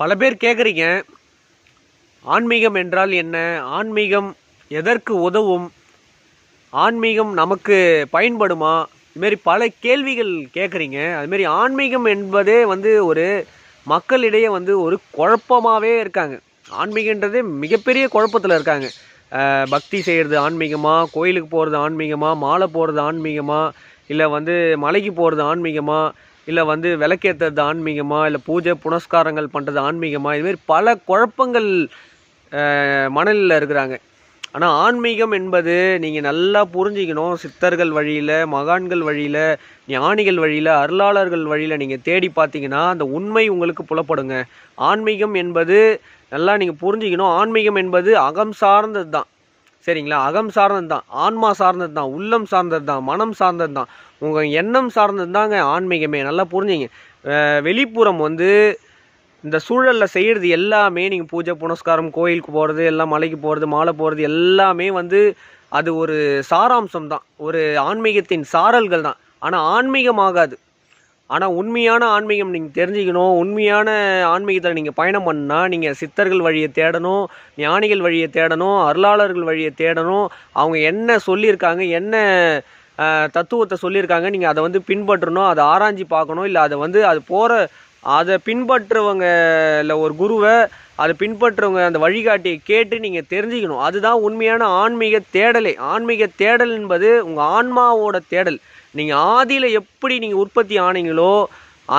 பல பேர் கேட்குறீங்க ஆன்மீகம் என்றால் என்ன? ஆன்மீகம் எதற்கு உதவும்? ஆன்மீகம் நமக்கு பயன்படுமா? இதுமாரி பல கேள்விகள் கேட்குறீங்க அதுமாரி ஆன்மீகம் என்பதே வந்து ஒரு மக்களிடையே வந்து ஒரு குழப்பமாகவே இருக்காங்க. ஆன்மீகன்றதே மிகப்பெரிய குழப்பத்தில் இருக்காங்க. பக்தி செய்கிறது ஆன்மீகமாக கோயிலுக்கு போகிறது ஆன்மீகமாக மாலை போடுறது ஆன்மீகமாக இல்லை வந்து மலைக்கு போகிறது ஆன்மீகமாக இல்லை வந்து விளக்கேற்றுறது ஆன்மீகமாக இல்லை பூஜை புனஸ்காரங்கள் பண்ணுறது ஆன்மீகமாக இதுமாரி பல குழப்பங்கள் மணலில் இருக்கிறாங்க. ஆனால் ஆன்மீகம் என்பது நீங்கள் நல்லா புரிஞ்சிக்கணும். சித்தர்கள் வழியில் மகான்கள் வழியில் ஞானிகள் வழியில் அருளாளர்கள் வழியில் நீங்கள் தேடி பார்த்தீங்கன்னா அந்த உண்மை உங்களுக்கு புலப்படுங்க. ஆன்மீகம் என்பது நல்லா நீங்கள் புரிஞ்சிக்கணும். ஆன்மீகம் என்பது அகம் சார்ந்தது தான் சரிங்களா? அகம் சார்ந்தது தான் ஆன்மா சார்ந்தது தான் உள்ளம் சார்ந்தது தான் மனம் சார்ந்தது தான் உங்கள் எண்ணம் சார்ந்தது தாங்க ஆன்மீகமே. நல்லா புரிஞ்சுங்க. வெளிப்புறம் வந்து இந்த சூழலில் செய்கிறது எல்லாமே நீங்கள் பூஜை புனஸ்காரம் கோயிலுக்கு போகிறது எல்லாம் மலைக்கு போகிறது மாலை போகிறது எல்லாமே வந்து அது ஒரு சாராம்சம் தான் ஒரு ஆன்மீகத்தின் சாரல்கள் தான் ஆனால் ஆன்மீகமாகாது. ஆனால் உண்மையான ஆன்மீகம் நீங்கள் தெரிஞ்சுக்கணும். உண்மையான ஆன்மீகத்தில் நீங்கள் பயணம் பண்ணால் நீங்கள் சித்தர்கள் வழியை தேடணும் ஞானிகள் வழியை தேடணும் அருளாளர்கள் வழியை தேடணும். அவங்க என்ன சொல்லியிருக்காங்க என்ன தத்துவத்தை சொல்லியிருக்காங்க நீங்கள் அதை வந்து பின்பற்றணும் அதை ஆராய்ஞ்சு பார்க்கணும் இல்லை அதை வந்து அது போகிற அதை பின்பற்றுறவங்க இல்லை ஒரு குருவை அதை பின்பற்றுறவங்க அந்த வழிகாட்டியை கேட்டு நீங்கள் தெரிஞ்சுக்கணும். அதுதான் உண்மையான ஆன்மீக தேடலே. ஆன்மீக தேடல் என்பது உங்கள் ஆன்மாவோட தேடல். நீங்கள் ஆதியில் எப்படி நீங்கள் உற்பத்தி ஆனீங்களோ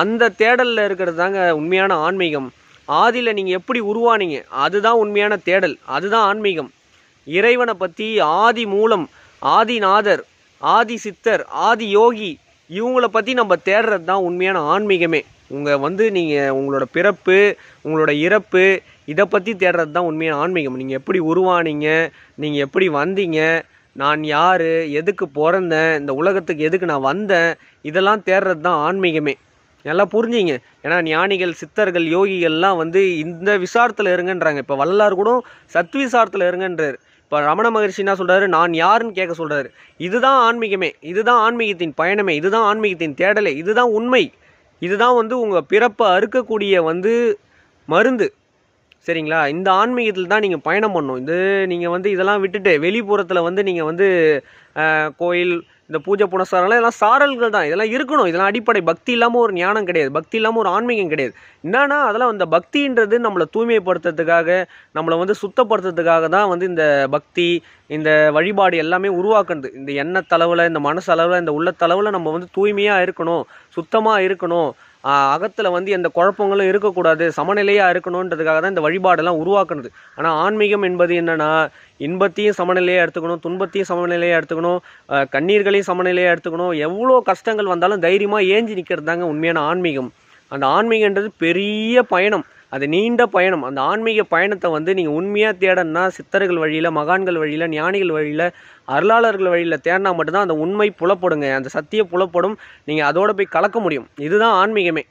அந்த தேடலில் இருக்கிறது தாங்க உண்மையான ஆன்மீகம். ஆதியில் நீங்கள் எப்படி உருவானீங்க அதுதான் உண்மையான தேடல். அதுதான் ஆன்மீகம். இறைவனை பற்றி ஆதி மூலம் ஆதிநாதர் ஆதி சித்தர் ஆதி யோகி இவங்கள பற்றி நம்ம தேடுறது தான் உண்மையான ஆன்மீகமே. உங்கள் வந்து நீங்கள் உங்களோட பிறப்பு உங்களோட இறப்பு இதை பற்றி தேடுறது தான் உண்மையான ஆன்மீகம். நீங்கள் எப்படி உருவானீங்க நீங்கள் எப்படி வந்தீங்க நான் யார் எதுக்கு பிறந்தேன் இந்த உலகத்துக்கு எதுக்கு நான் வந்தேன் இதெல்லாம் தேடுறது தான் ஆன்மீகமே. நல்லா புரிஞ்சிங்க. ஏன்னா ஞானிகள் சித்தர்கள் யோகிகள்லாம் வந்து இந்த விசாரத்தில் இருங்கன்றாங்க. இப்போ வள்ளலார் கூட சத்விசாரத்தில் இருங்கன்றார். இப்போ ரமண மகர்ஷி என்ன சொல்கிறாரு நான் யாருன்னு கேட்க சொல்கிறாரு இதுதான் ஆன்மீகமே. இதுதான் ஆன்மீகத்தின் பயணமே. இதுதான் ஆன்மீகத்தின் தேடலே. இதுதான் உண்மை. இதுதான் வந்து உங்கள் பிறப்பை அறுக்கக்கூடிய வந்து மருந்து. சரிங்களா? இந்த ஆன்மீகத்தில் தான் நீங்கள் பயணம் பண்ணணும். இது நீங்கள் வந்து இதெல்லாம் விட்டுட்டு வெளிப்புறத்தில் வந்து நீங்கள் வந்து கோயில் இந்த பூஜை புனஸ்காரம்லாம் இதெல்லாம் சாரல்கள் தான். இதெல்லாம் இருக்கணும். இதெல்லாம் அடிப்படை. பக்தி இல்லாமல் ஒரு ஞானம் கிடையாது. பக்தி இல்லாமல் ஒரு ஆன்மீகம் கிடையாது. என்னன்னா அதெல்லாம் அந்த பக்தின்றது நம்மளை தூய்மைப்படுத்துறதுக்காக நம்மளை வந்து சுத்தப்படுத்துறதுக்காக தான் வந்து இந்த பக்தி இந்த வழிபாடு எல்லாமே உருவாக்குறது இந்த எண்ணத்தளவில் இந்த மனசளவில் இந்த உள்ளத்தளவில் நம்ம வந்து தூய்மையாக இருக்கணும் சுத்தமாக இருக்கணும். அகத்தில் வந்து எந்த குழப்பங்களும் இருக்கக்கூடாது. சமநிலையாக இருக்கணுன்றதுக்காக தான் இந்த வழிபாடெல்லாம் உருவாக்குனது. ஆனால் ஆன்மீகம் என்பது என்னென்னா இன்பத்தையும் சமநிலையாக எடுத்துக்கணும் துன்பத்தையும் சமநிலையாக எடுத்துக்கணும் கண்ணீர்களையும் சமநிலையாக எடுத்துக்கணும். எவ்வளோ கஷ்டங்கள் வந்தாலும் தைரியமாக ஏஞ்சி நிற்கிறது தாங்க உண்மையான ஆன்மீகம். அந்த ஆன்மீகன்றது பெரிய பயணம். அது நீண்ட பயணம். அந்த ஆன்மீக பயணத்தை வந்து நீங்கள் உண்மையாக தேடணும்னா சித்தர்கள் வழியில் மகான்கள் வழியில் ஞானிகள் வழியில் அருளாளர்கள் வழியில் தேடினா மட்டும்தான் அந்த உண்மை புலப்படுங்க. அந்த சத்திய புலப்படும். நீங்கள் அதோட போய் கலக்க முடியும். இதுதான் ஆன்மீகமே.